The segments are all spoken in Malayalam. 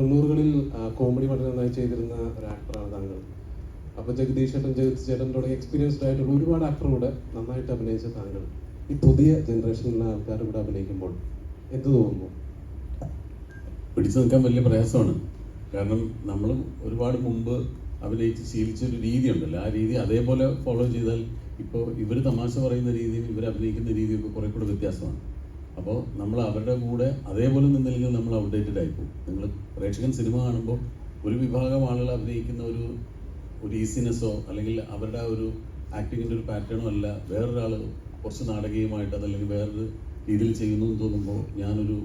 തൊണ്ണൂറുകളിൽ കോമഡി വളരെ നന്നായി ചെയ്തിരുന്ന ഒരു ആക്ടറാണ് താങ്കൾ. അപ്പോൾ ജഗദീഷ് ചേട്ടൻ ജഗദീഷ് ചേട്ടൻ തുടങ്ങിയ എക്സ്പീരിയൻസ്ഡ് ആയിട്ടുള്ള ഒരുപാട് ആക്ടറുകൂടെ നന്നായിട്ട് അഭിനയിച്ച താങ്കൾ. ഈ പുതിയ ജനറേഷനിലുള്ള ആൾക്കാരുടെ കൂടെ അഭിനയിക്കുമ്പോൾ എന്ത് തോന്നുന്നു? പിടിച്ചു നിൽക്കാൻ വലിയ പ്രയാസമാണ്. കാരണം നമ്മൾ ഒരുപാട് മുമ്പ് അഭിനയിച്ച് ശീലിച്ച ഒരു രീതി ഉണ്ടല്ലോ ആ രീതി അതേപോലെ ഫോളോ ചെയ്താൽ ഇപ്പോൾ ഇവർ തമാശ പറയുന്ന രീതിയും ഇവർ അഭിനയിക്കുന്ന രീതിയൊക്കെ കുറെ കൂടെ വ്യത്യാസമാണ്. അപ്പോൾ നമ്മൾ അവരുടെ കൂടെ അതേപോലെ നിന്നില്ലെങ്കിൽ നമ്മൾ അപ്ഡേറ്റഡ് ആയിപ്പോകും നിങ്ങൾ പ്രേക്ഷകൻ സിനിമ കാണുമ്പോൾ ഒരു വിഭാഗം ആളുകൾ അഭിനയിക്കുന്ന ഒരു ഒരു ഈസിനെസ്സോ അല്ലെങ്കിൽ അവരുടെ ഒരു ആക്ടിങ്ങിന്റെ ഒരു പാറ്റേണോ അല്ല വേറൊരാൾ കുറച്ച് നാടകീയമായിട്ട് അതല്ലെങ്കിൽ വേറൊരു രീതിയിൽ ചെയ്യുന്നു എന്ന് തോന്നുമ്പോൾ ഞാനൊരു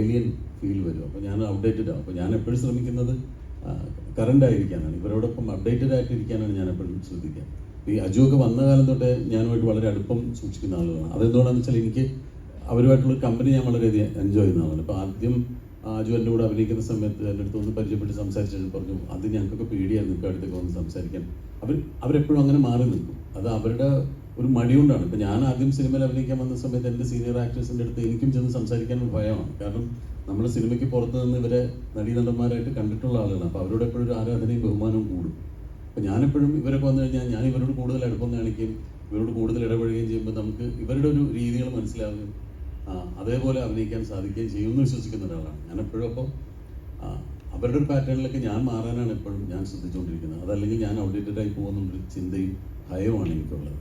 ഏലിയൻ ഫീൽ വരും. അപ്പോൾ ഞാൻ അപ്ഡേറ്റഡ് ആവും. അപ്പോൾ ഞാൻ എപ്പോഴും ശ്രമിക്കുന്നത് കറണ്ട് ആയിരിക്കാനാണ്. ഇവരോടൊപ്പം അപ്ഡേറ്റഡ് ആയിട്ടിരിക്കാനാണ് ഞാൻ എപ്പോഴും ശ്രദ്ധിക്കുക. ഈ അജു ഒക്കെ വന്ന കാലം തൊട്ടേ ഞാനുമായിട്ട് വളരെ അടുപ്പം സൂക്ഷിക്കുന്ന ആളുകളാണ്. അതെന്തുകൊണ്ടാണെന്ന് വെച്ചാൽ എനിക്ക് അവരുമായിട്ടുള്ള കമ്പനി ഞാൻ വളരെയധികം എൻജോയ് ചെയ്യുന്ന ആളാണ് അപ്പോൾ ആദ്യം ആജു എന്റെ കൂടെ അഭിനയിക്കുന്ന സമയത്ത് എന്റെ അടുത്ത് ഒന്ന് പരിചയപ്പെട്ട് സംസാരിച്ചിട്ട് പറഞ്ഞു അത് ഞങ്ങൾക്കൊക്കെ പേടിയായിരുന്നു ഇപ്പോൾ അടുത്തൊക്കെ ഒന്ന് സംസാരിക്കാൻ. അവർ അവരെപ്പോഴും അങ്ങനെ മാറി നിൽക്കും. അത് അവരുടെ ഒരു മടികൊണ്ടാണ്. ഇപ്പം ഞാൻ ആദ്യം സിനിമയിൽ അഭിനയിക്കാൻ വന്ന സമയത്ത് എന്റെ സീനിയർ ആക്ടേഴ്സിന്റെ അടുത്ത് എനിക്കും ചെന്ന് സംസാരിക്കാൻ ഭയമാണ്. കാരണം നമ്മുടെ സിനിമയ്ക്ക് പുറത്ത് നിന്ന് ഇവരെ നടീനടന്മാരായിട്ട് കണ്ടിട്ടുള്ള ആളുകളാണ്. അപ്പോൾ അവരോട് എപ്പോഴും ഒരു ആരാധനയും ബഹുമാനവും കൂടും. അപ്പോൾ ഞാനെപ്പോഴും ഇവരൊക്കെ വന്നു കഴിഞ്ഞാൽ ഞാൻ ഇവരോട് കൂടുതൽ അടുപ്പം കാണിക്കുകയും ഇവരോട് കൂടുതൽ ഇടപഴകുകയും ചെയ്യുമ്പോൾ നമുക്ക് ഇവരുടെ ഒരു രീതികൾ മനസ്സിലാവുകയും അതേപോലെ അഭിനയിക്കാൻ സാധിക്കുകയും ചെയ്യുമെന്ന് വിശ്വസിക്കുന്ന ഒരാളാണ്. ഞാൻ എപ്പോഴും അപ്പം അവരുടെ ഒരു പാറ്റേണിലൊക്കെ ഞാൻ മാറാനാണ് എപ്പോഴും ഞാൻ ശ്രദ്ധിച്ചുകൊണ്ടിരിക്കുന്നത്. അതല്ലെങ്കിൽ ഞാൻ ഔട്ട്ഡേറ്റഡ് ആയി പോകുന്നുള്ളൊരു ചിന്തയും ഭയവുമാണ് എനിക്കുള്ളത്.